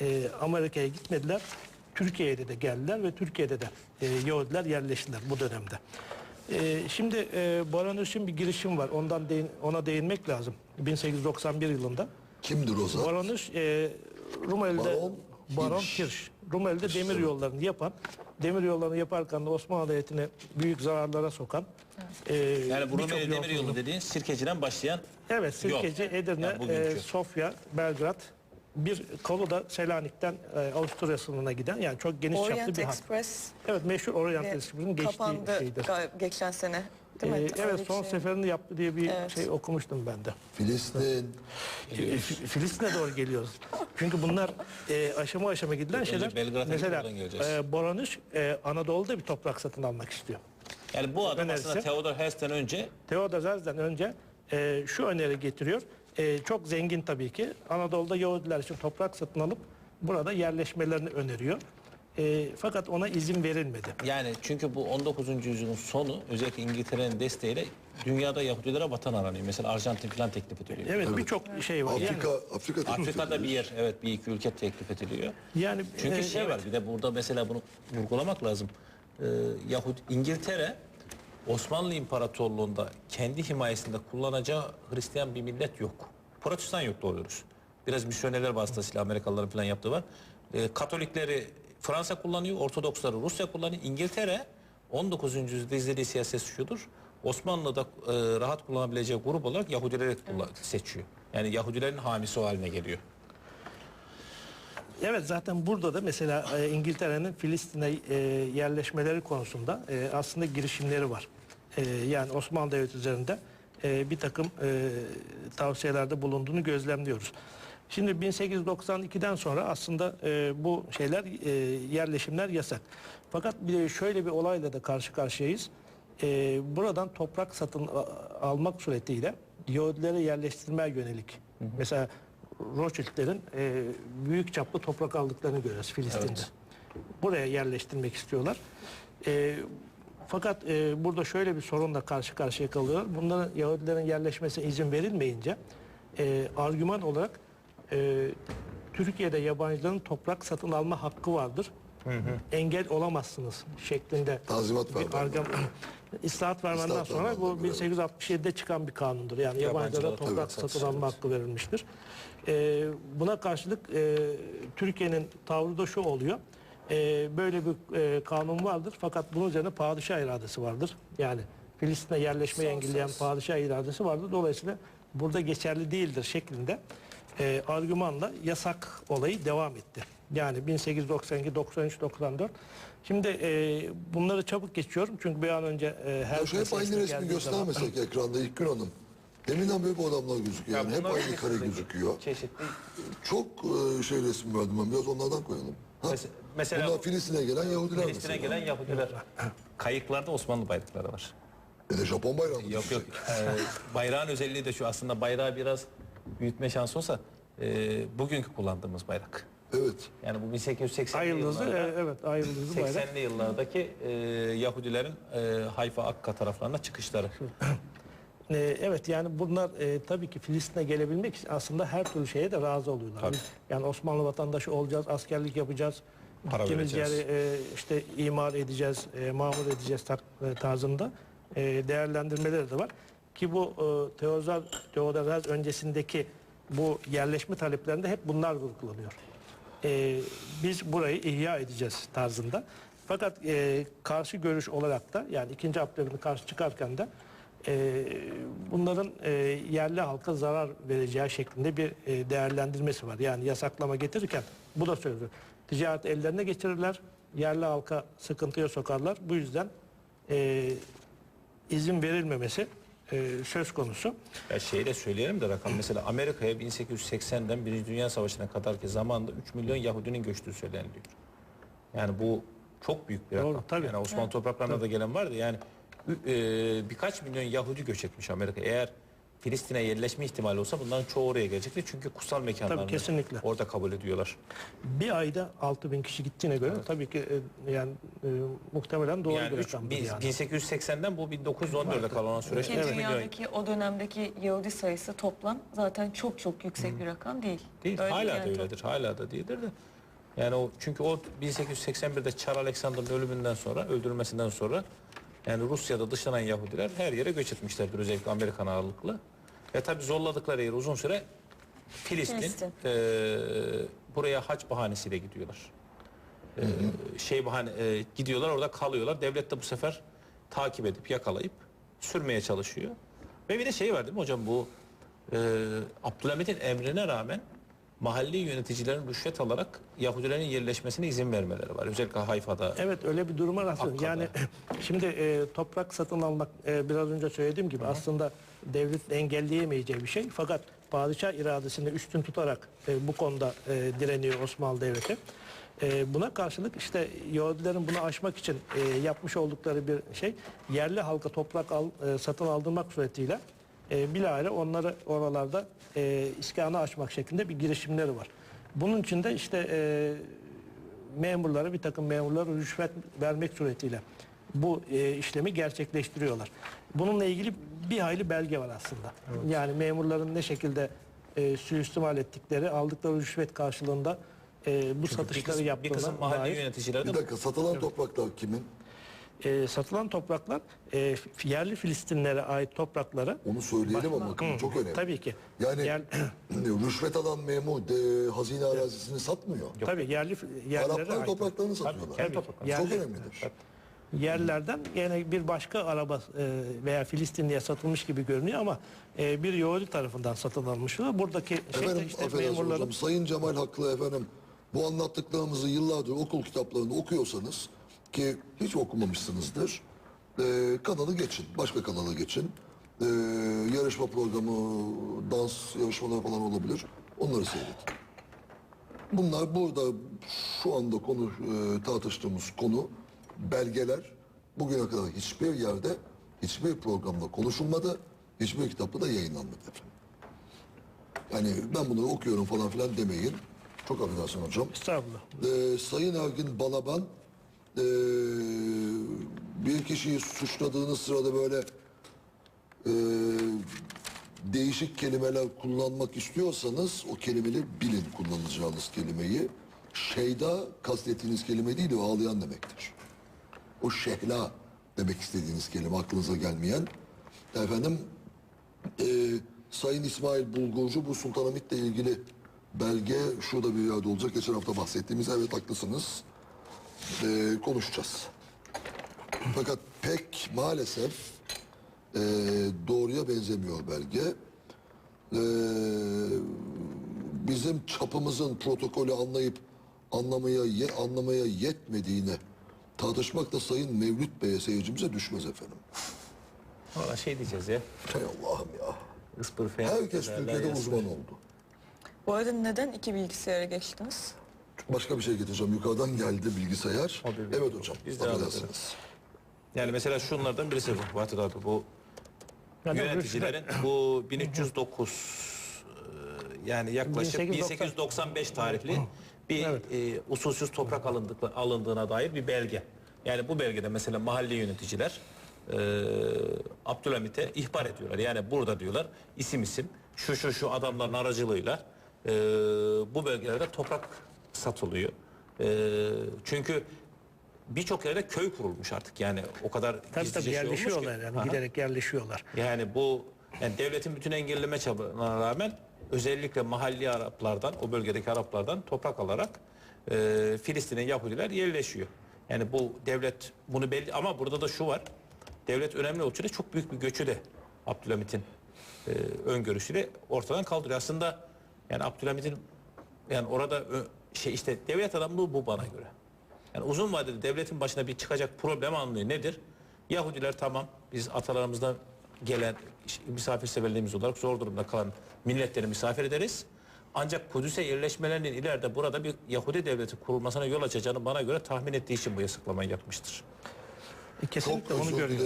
e, Amerika'ya gitmediler. Türkiye'de de geldiler ve Türkiye'de de e, Yahudiler yerleştiler bu dönemde. E, şimdi e, Baranus'un bir girişim var. Ondan değin- ona değinmek lazım. 1891 yılında. Kimdir o zat? Baronus e, Rumeli'de Baron Baron. Kirsch. Rumeli'de demir yollarını yapan, demir yollarını yaparken de Osmanlı Devleti'ni büyük zararlara sokan. e, Yani bu birçok Rumeli Demir Yolu dediğin Sirkeci'den başlayan Evet Sirkeci, Yol. Edirne, Yani e, Sofya, Belgrad. Bir kolu da Selanik'ten e, Avusturya sınırına giden yani çok geniş çaplı Orient bir hat. Express Evet meşhur Orient ve Express'in geçtiği kapandı şeydir. geçen sene. Değil mi? E, Öyle evet bir son şey. seferini yaptı diye bir Evet. şey okumuştum ben de. Filistin. E, Fi- Filistin'e doğru geliyoruz. Çünkü bunlar e, aşama aşama gidilen Önce şeyler. Belgrad'a Mesela e, Boranuş e, Anadolu'da bir toprak satın almak istiyor. yani bu adam Önerisi. aslında Theodor Herzl'den önce Theodor Herzl'den önce e, şu öneri getiriyor. E, çok zengin tabii ki. Anadolu'da Yahudiler için toprak satın alıp burada yerleşmelerini öneriyor. E, fakat ona izin verilmedi. yani çünkü bu 19. yüzyılın sonu özellikle İngiltere'nin desteğiyle dünyada Yahudilere vatan aranıyor. Mesela Arjantin falan teklif ediliyor. Evet birçok şey var. Afrika, Yani, Afrika Afrika'da bir yer evet bir iki ülke teklif ediliyor. yani Çünkü e, şey evet. var bir de burada mesela bunu vurgulamak lazım. Ee, Yahudi İngiltere Osmanlı İmparatorluğu'nda kendi himayesinde kullanacağı Hristiyan bir millet yok. Protestan yok doğru. Biraz misyonerler vasıtasıyla Amerikalıların falan yaptığı var. Ee, Katolikleri Fransa kullanıyor, Ortodoksları Rusya kullanıyor. İngiltere 19. yüzyılda izlediği siyaset şudur. Osmanlı'da e, rahat kullanabileceği grup olarak Yahudileri kullan- seçiyor. Yani Yahudilerin hamisi haline geliyor. Evet zaten burada da mesela e, İngiltere'nin Filistin'e e, yerleşmeleri konusunda e, aslında girişimleri var. E, yani Osmanlı Devleti üzerinde e, bir takım e, tavsiyelerde bulunduğunu gözlemliyoruz. Şimdi 1892'den sonra aslında e, bu şeyler e, yerleşimler yasak. Fakat bir de şöyle bir olayla da karşı karşıyayız. E, buradan toprak satın almak suretiyle Yahudilere yerleştirmeye yönelik. Mesela Rothschild'lerin e, büyük çaplı toprak aldıklarını görüyoruz Filistin'de. Evet. Buraya yerleştirmek istiyorlar. E, fakat e, burada şöyle bir sorunla karşı karşıya kalıyor. Bunların Yahudilerin yerleşmesine izin verilmeyince e, argüman olarak e, Türkiye'de yabancıların toprak satın alma hakkı vardır. Engel olamazsınız şeklinde Tanzimat bir vermem. argüman. İslahat vermenden İslahat sonra bu vermenden, evet. 1867'de çıkan bir kanundur. Yani yabancılara toprak satın alma hakkı verilmiştir. Ee, buna karşılık e, Türkiye'nin tavrı da şu oluyor. Ee, böyle bir e, kanun vardır fakat bunun üzerine padişah iradesi vardır. Yani Filistin'e yerleşmeyi engelleyen padişah iradesi vardır. Dolayısıyla burada geçerli değildir şeklinde e, argümanla yasak olayı devam etti. Yani 1892, 93, 94. Şimdi e, bunları çabuk geçiyorum çünkü bir an önce e, her Ya şu hep aynı meselesine resmi geldiği zaman- göstermesek ekranda İlkgün Hanım. Deminden beri bu adamlar gözüküyor. Yani hep aynı kare gözüküyor. Çeşitli Çok e, şey resim verdim ben. Biraz onlardan koyalım. Ha? Mes- mesela Bunlar bu- Filistin'e gelen Yahudiler Filistin'e mesela. gelen Yahudiler. Kayıklarda Osmanlı bayrakları var. E de Japon bayrağı mı Yok yok. Ee, bayrağın özelliği de şu aslında bayrağı biraz büyütme şansı olsa e, bugünkü kullandığımız bayrak. Evet. Yani bu 1880'li Ay yıldızı yıllarda e, evet ay yıldızı bayrak. 80'li yıllardaki e, Yahudilerin e, Hayfa Akka taraflarına çıkışları. E, evet yani bunlar e, tabii ki Filistin'e gelebilmek için aslında her türlü şeye de razı oluyorlar. Tabii. Yani Osmanlı vatandaşı olacağız, askerlik yapacağız. Para Gittiğimiz vereceğiz. yeri e, işte imar edeceğiz, e, mamur edeceğiz tak- e, tarzında e, değerlendirmeleri de var. Ki bu e, Teodor, Teodor Herzl öncesindeki bu yerleşme taleplerinde hep bunlar vurgulanıyor. E, biz burayı ihya edeceğiz tarzında. Fakat e, karşı görüş olarak da yani ikinci Abdülhamid'e karşı çıkarken de e, bunların e, yerli halka zarar vereceği şeklinde bir e, değerlendirmesi var. Yani yasaklama getirirken bu da söylüyor. Ticaret ellerine geçirirler, yerli halka sıkıntıya sokarlar. Bu yüzden e, izin verilmemesi e, söz konusu. Ya şeyi de söyleyelim de rakam mesela Amerika'ya 1880'den Birinci Dünya Savaşı'na kadar ki zamanda 3 milyon Yahudinin göçtüğü söyleniliyor. Yani bu çok büyük bir rakam. Doğru, tabii. Yani Osmanlı topraklarına da gelen vardı. Yani e, birkaç milyon Yahudi göç etmiş Amerika. Eğer Filistin'e yerleşme ihtimali olsa bunların çoğu oraya gelecekti. Çünkü kutsal mekanlarını Tabii, kesinlikle. orada kabul ediyorlar. Bir ayda 6000 bin kişi gittiğine göre tabii ki e, yani e, muhtemelen doğru Yani bir rakamdır biz- yani. 1880'den bu 1914'e kalan süreçte Ki üç milyon dünyadaki o dönemdeki Yahudi sayısı toplam zaten çok çok yüksek bir rakam değil. değil. Öyle hala yani da öyledir. Hala da değildir de. Yani o çünkü o 1881'de Çar Alexander'ın ölümünden sonra, öldürülmesinden sonra yani Rusya'da dışlanan Yahudiler her yere göç etmişlerdir özellikle Amerikan ağırlıklı. Ve tabi zorladıkları yer uzun süre Filistin. Filistin. Eee, buraya haç bahanesiyle gidiyorlar. Eee, şey bahane eee, gidiyorlar orada kalıyorlar. Devlet de bu sefer takip edip yakalayıp sürmeye çalışıyor. Ve bir de şey var değil mi hocam bu eee Abdülhamit'in emrine rağmen mahalli yöneticilerin rüşvet alarak Yahudilerin yerleşmesine izin vermeleri var. Özellikle Hayfa'da. Evet öyle bir duruma rastlıyoruz. Yani şimdi e, toprak satın almak e, biraz önce söylediğim gibi aslında devletin engelleyemeyeceği bir şey. Fakat padişah iradesini üstün tutarak e, bu konuda e, direniyor Osmanlı Devleti. E, buna karşılık işte Yahudilerin bunu aşmak için e, yapmış oldukları bir şey yerli halka toprak al, e, satın aldırmak suretiyle e, bilahare onları oralarda e, iskanı açmak şeklinde bir girişimleri var. Bunun için de işte e, memurlara bir takım memurlara rüşvet vermek suretiyle bu e, işlemi gerçekleştiriyorlar. Bununla ilgili bir hayli belge var aslında. Yani memurların ne şekilde e, suistimal ettikleri, aldıkları rüşvet karşılığında e, bu Bir satışları kısım, bir yaptığına kısım mahalli dair yöneticiler de Bir dakika satılan topraklar kimin? E, satılan topraklar e, yerli Filistinlere ait toprakları Onu söyleyelim ama bu çok önemli. tabii ki Yani yer, rüşvet alan memur de, hazine arazisini satmıyor. tabii yerli yerlere Araplar ait topraklarını satıyorlar. kendi toprakları. Çok Yerli- önemlidir. yerlerden yine bir başka araba e, veya Filistinliye satılmış gibi görünüyor ama e, bir Yahudi tarafından satın almış. Buradaki şey Efendim işte affedersiniz memurların hocam Sayın Cemal haklı efendim. Bu anlattıklarımızı yıllardır okul kitaplarında okuyorsanız ki hiç okumamışsınızdır. e, kanalı geçin. Başka kanala geçin. E, yarışma programı, dans yarışmaları falan olabilir. Onları seyredin. Bunlar burada şu anda konu e, tartıştığımız konu belgeler bugüne kadar hiçbir yerde hiçbir programda konuşulmadı. Hiçbir kitapta da yayınlanmadı efendim. Yani ben bunları okuyorum falan filan demeyin. Çok affedersin hocam. estağfurullah. Ee, Sayın Ergin Balaban ee, bir kişiyi suçladığınız sırada böyle ee, değişik kelimeler kullanmak istiyorsanız o kelimeleri bilin kullanacağınız kelimeyi. Şeyda kastettiğiniz kelime değil o ağlayan demektir. O şehla demek istediğiniz kelime aklınıza gelmeyen. Efendim ee, Sayın İsmail Bulgurcu bu Sultanahmet'le ilgili belge şurada bir yerde olacak. Geçen hafta bahsettiğimiz evet haklısınız. Ee, konuşacağız. Fakat pek maalesef ee, doğruya benzemiyor belge. Ee, bizim çapımızın protokolü anlayıp anlamaya ye- anlamaya yetmediğini tartışmak da Sayın Mevlüt Bey'e seyircimize düşmez efendim. Valla şey diyeceğiz ya. Hay Allah'ım ya. Ispır. Herkes Türkiye'de uzman oldu. Bu arada neden iki bilgisayara geçtiniz? Başka bir şey getireceğim. Yukarıdan geldi bilgisayar. Bir- Evet hocam. Biz devam affedersiniz. Yani mesela şunlardan birisi bu Fatih abi bu Yani yöneticilerin bu 1309 e, yani yaklaşık 1890 1895 tarihli bir e, usulsüz toprak alındıkla, alındığına dair bir belge. Yani bu belgede mesela mahalle yöneticiler e, Abdülhamit'e ihbar ediyorlar. Yani burada diyorlar isim isim şu şu şu adamların aracılığıyla e, bu bölgelerde toprak satılıyor. E, çünkü birçok yerde köy kurulmuş artık yani o kadar Tabii tabii şey yerleşiyorlar yani Aha. giderek yerleşiyorlar. Yani bu yani devletin bütün engelleme çabalarına rağmen özellikle mahalli Araplardan, o bölgedeki Araplardan toprak alarak e, Filistin'e Yahudiler yerleşiyor. Yani bu devlet bunu belli ama burada da şu var. Devlet önemli ölçüde çok büyük bir göçü de Abdülhamit'in e, öngörüsüyle ortadan kaldırıyor. Aslında yani Abdülhamit'in yani orada şey işte devlet adamlığı bu bana göre. Yani uzun vadede devletin başına bir çıkacak problem anlıyor. Nedir? Yahudiler tamam biz atalarımızdan gelen misafirseverliğimiz olarak zor durumda kalan milletleri misafir ederiz. Ancak Kudüs'e yerleşmelerinin ileride burada bir Yahudi devleti kurulmasına yol açacağını bana göre tahmin ettiği için bu yasaklamayı yapmıştır. E, Kesinlikle Çok onu görüyoruz.